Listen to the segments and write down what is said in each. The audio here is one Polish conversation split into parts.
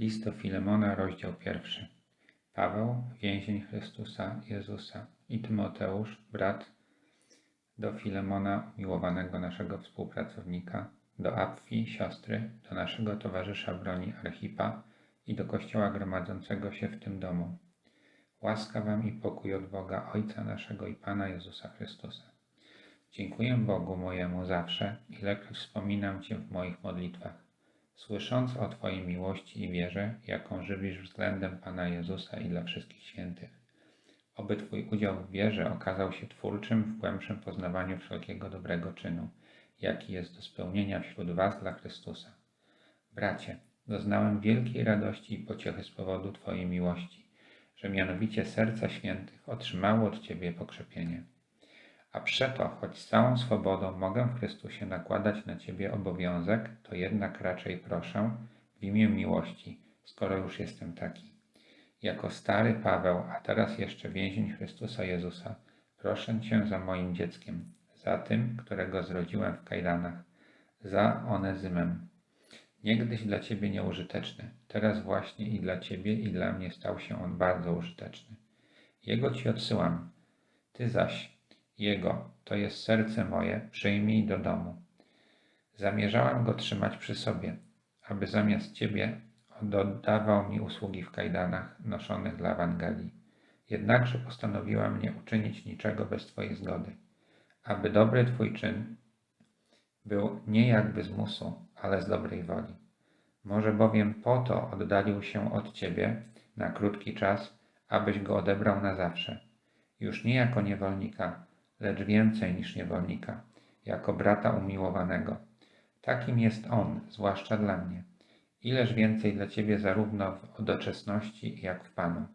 List do Filemona, rozdział pierwszy. Paweł, więzień Chrystusa Jezusa i Tymoteusz, brat, do Filemona, miłowanego naszego współpracownika, do Apfi, siostry, do naszego towarzysza broni Archipa i do Kościoła gromadzącego się w tym domu. Łaska wam i pokój od Boga, Ojca naszego i Pana Jezusa Chrystusa. Dziękuję Bogu mojemu zawsze, ilekroć wspominam Cię w moich modlitwach, słysząc o Twojej miłości i wierze, jaką żywisz względem Pana Jezusa i dla wszystkich świętych. Oby Twój udział w wierze okazał się twórczym w głębszym poznawaniu wszelkiego dobrego czynu, jaki jest do spełnienia wśród Was dla Chrystusa. Bracie, doznałem wielkiej radości i pociechy z powodu Twojej miłości, że mianowicie serca świętych otrzymało od Ciebie pokrzepienie. A przeto, choć z całą swobodą mogę w Chrystusie nakładać na Ciebie obowiązek, to jednak raczej proszę w imię miłości, skoro już jestem taki. Jako stary Paweł, a teraz jeszcze więzień Chrystusa Jezusa, proszę Cię za moim dzieckiem, za tym, którego zrodziłem w kajdanach, za Onezymem. Niegdyś dla Ciebie nieużyteczny, teraz właśnie i dla Ciebie i dla mnie stał się on bardzo użyteczny. Jego Ci odsyłam. Ty zaś, jego, to jest serce moje, przyjmij do domu. Zamierzałem go trzymać przy sobie, aby zamiast ciebie oddawał mi usługi w kajdanach noszonych dla Ewangelii. Jednakże postanowiłam nie uczynić niczego bez Twojej zgody, aby dobry Twój czyn był nie jakby z musu, ale z dobrej woli. Może bowiem po to oddalił się od Ciebie na krótki czas, abyś go odebrał na zawsze. Już nie jako niewolnika, lecz więcej niż niewolnika, jako brata umiłowanego. Takim jest On, zwłaszcza dla mnie. Ileż więcej dla Ciebie zarówno w doczesności, jak w Panu.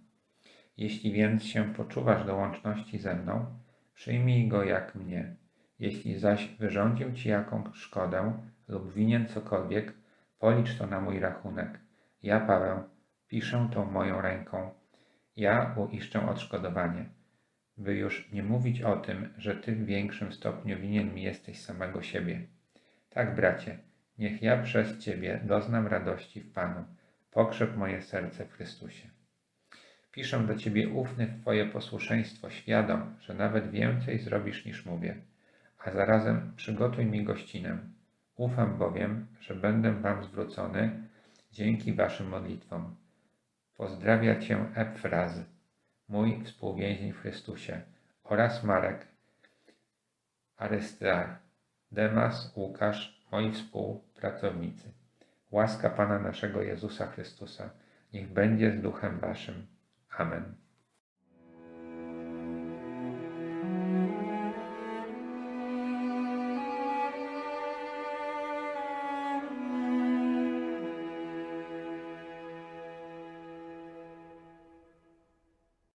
Jeśli więc się poczuwasz do łączności ze mną, przyjmij go jak mnie. Jeśli zaś wyrządził Ci jakąś szkodę lub winien cokolwiek, policz to na mój rachunek. Ja, Paweł, piszę tą moją ręką. Ja uiszczę odszkodowanie by już nie mówić o tym, że Ty w większym stopniu winien mi jesteś samego siebie. Tak, bracie, niech ja przez Ciebie doznam radości w Panu. Pokrzep moje serce w Chrystusie. Piszę do Ciebie ufny w Twoje posłuszeństwo, świadom, że nawet więcej zrobisz niż mówię, a zarazem przygotuj mi gościnę. Ufam bowiem, że będę Wam zwrócony dzięki Waszym modlitwom. Pozdrawia Cię Epfraz, mój współwięzień w Chrystusie, oraz Marek, Arystar, Demas, Łukasz, moi współpracownicy. Łaska Pana naszego Jezusa Chrystusa, niech będzie z duchem waszym. Amen.